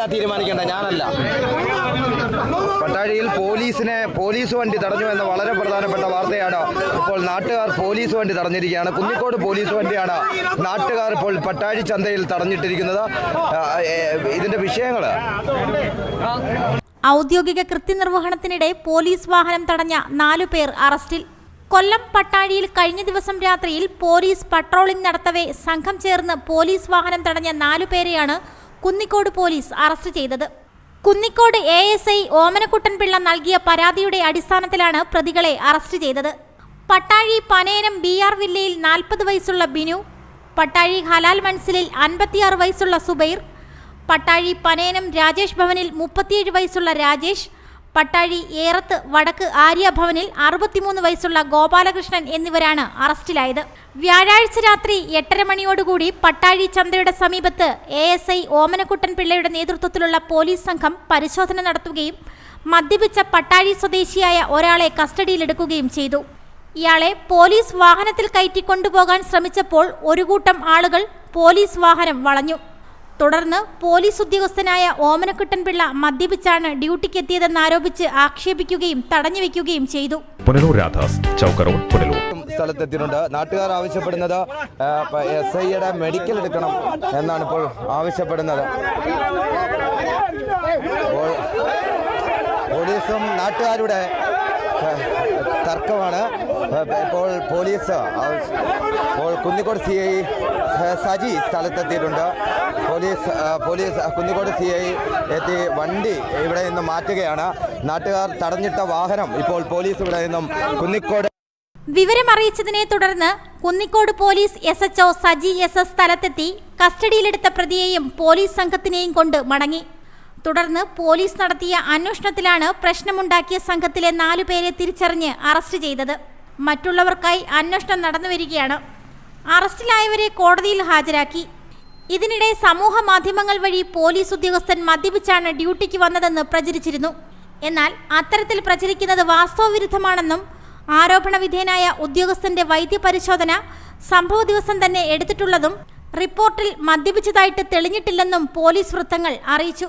ആരാ തീരുമാനിക്കേണ്ട ഞാനല്ല. പട്ടാഴിയിൽ പോലീസിനെ പോലീസ് വണ്ടി തടഞ്ഞു എന്ന വളരെ പ്രധാനപ്പെട്ട വാർത്തയാണ് ഇപ്പോൾ നാട്ടുകാർ പോലീസ് വണ്ടി തടഞ്ഞിരിക്കുകയാണ്. കുന്നിക്കോട് പോലീസ് വണ്ടിയാണ് നാട്ടുകാർ ഇപ്പോൾ പട്ടാഴി ചന്തയിൽ തടഞ്ഞിട്ടിരിക്കുന്നത്. ഇതിന്റെ വിഷയങ്ങൾ ഔദ്യോഗിക കൃത്യനിർവഹണത്തിനിടെ പോലീസ് വാഹനം തടഞ്ഞ നാലു പേർ അറസ്റ്റിൽ. കൊല്ലം പട്ടാഴിയിൽ കഴിഞ്ഞ ദിവസം രാത്രിയിൽ പോലീസ് പട്രോളിംഗ് നടത്തവേ സംഘം ചേർന്ന് പോലീസ് വാഹനം തടഞ്ഞ നാലു പേരെയാണ് കുന്നിക്കോട് പോലീസ് അറസ്റ്റ് ചെയ്തത്. Kunnicode A S I Omanakuttan Pillai നൽകിയ പരാതിയുടെ അടിസ്ഥാനത്തിലാണ് പ്രതികളെ അറസ്റ്റ് ചെയ്തത്. പട്ടാഴി പനേനം ബി ആർ വില്ലയിൽ നാൽപ്പത് വയസ്സുള്ള ബിനു പട്ടാഴി ഹലാൽ മൺസിലിൽ അൻപത്തിയാറ് വയസ്സുള്ള സുബൈർ പട്ടാഴി പനേനം രാജേഷ് ഭവനിൽ മുപ്പത്തിയേഴ് വയസ്സുള്ള രാജേഷ് പട്ടാഴി ഏറത്ത് വടക്ക് ആര്യഭവനിൽ അറുപത്തിമൂന്ന് വയസ്സുള്ള ഗോപാലകൃഷ്ണൻ എന്നിവരാണ് അറസ്റ്റിലായത്. വ്യാഴാഴ്ച രാത്രി എട്ടര മണിയോടുകൂടി പട്ടാഴി ചന്തയുടെ സമീപത്ത് എ എസ് ഐ ഓമനക്കുട്ടൻ പിള്ളയുടെ നേതൃത്വത്തിലുള്ള പോലീസ് സംഘം പരിശോധന നടത്തുകയും മദ്യപിച്ച പട്ടാഴി സ്വദേശിയായ ഒരാളെ കസ്റ്റഡിയിലെടുക്കുകയും ചെയ്തു. ഇയാളെ പോലീസ് വാഹനത്തിൽ കയറ്റി കൊണ്ടുപോകാൻ ശ്രമിച്ചപ്പോൾ ഒരു കൂട്ടം ആളുകൾ പോലീസ് വാഹനം വളഞ്ഞു. തുടർന്ന് പോലീസ് ഉദ്യോഗസ്ഥനായ ഓമനക്കുട്ടൻ പിള്ള മദ്യപിച്ചാണ് ഡ്യൂട്ടിക്കെത്തിയതെന്നാരോപിച്ച് ആക്ഷേപിക്കുകയും തടഞ്ഞുവെക്കുകയും ചെയ്തു. പുനലൂർ രാധാസ് ചൗക്ക റോഡ് പുനലൂർ. സ്ഥലത്തെത്തിയിട്ടുണ്ട്. നാട്ടുകാർ ആവശ്യപ്പെടുന്നത് എസ് ഐയുടെ മെഡിക്കൽ എടുക്കണം എന്നാണ് ഇപ്പോൾ ആവശ്യപ്പെടുന്നത്. പോലീസും നാട്ടുകാരുടെ തർക്കമാണ്. ഇപ്പോൾ പോലീസ് ഇപ്പോൾ Kunnicode C I Saji സ്ഥലത്തെത്തിയിട്ടുണ്ട്. Police police Kunnicode C I എത്തി വണ്ടി ഇവിടെ നിന്ന് മാറ്റുകയാണ്. നാട്ടുകാർ തടഞ്ഞിട്ട വാഹനം ഇപ്പോൾ പോലീസ് ഇവിടെ നിന്നും കുന്നിക്കോട് വിവരമറിയിച്ചതിനെ തുടർന്ന് Kunnicode police S H O Saji S S സ്ഥലത്തെത്തി കസ്റ്റഡിയിലെടുത്ത പ്രതിയെയും പോലീസ് സംഘത്തിനെയും കൊണ്ട് മടങ്ങി. തുടർന്ന് പോലീസ് നടത്തിയ അന്വേഷണത്തിലാണ് പ്രശ്നമുണ്ടാക്കിയ സംഘത്തിലെ നാലു പേരെ തിരിച്ചറിഞ്ഞ് അറസ്റ്റ് ചെയ്തത്. മറ്റുള്ളവർക്കായി അന്വേഷണം നടന്നുവരികയാണ് അറസ്റ്റിലായവരെ കോടതിയിൽ ഹാജരാക്കി. ഇതിനിടെ സമൂഹ മാധ്യമങ്ങൾ വഴി പോലീസ് ഉദ്യോഗസ്ഥൻ മദ്യപിച്ചാണ് ഡ്യൂട്ടിക്ക് വന്നതെന്ന് പ്രചരിച്ചിരുന്നു. എന്നാൽ അത്തരത്തിൽ പ്രചരിക്കുന്നത് വാസ്തവവിരുദ്ധമാണെന്നും ആരോപണ വിധേയനായ ഉദ്യോഗസ്ഥന്റെ വൈദ്യപരിശോധന സംഭവ ദിവസം തന്നെ എടുത്തിട്ടുള്ളതും റിപ്പോർട്ടിൽ മദ്യപിച്ചതായിട്ട് തെളിഞ്ഞിട്ടില്ലെന്നും പോലീസ് വൃത്തങ്ങൾ അറിയിച്ചു.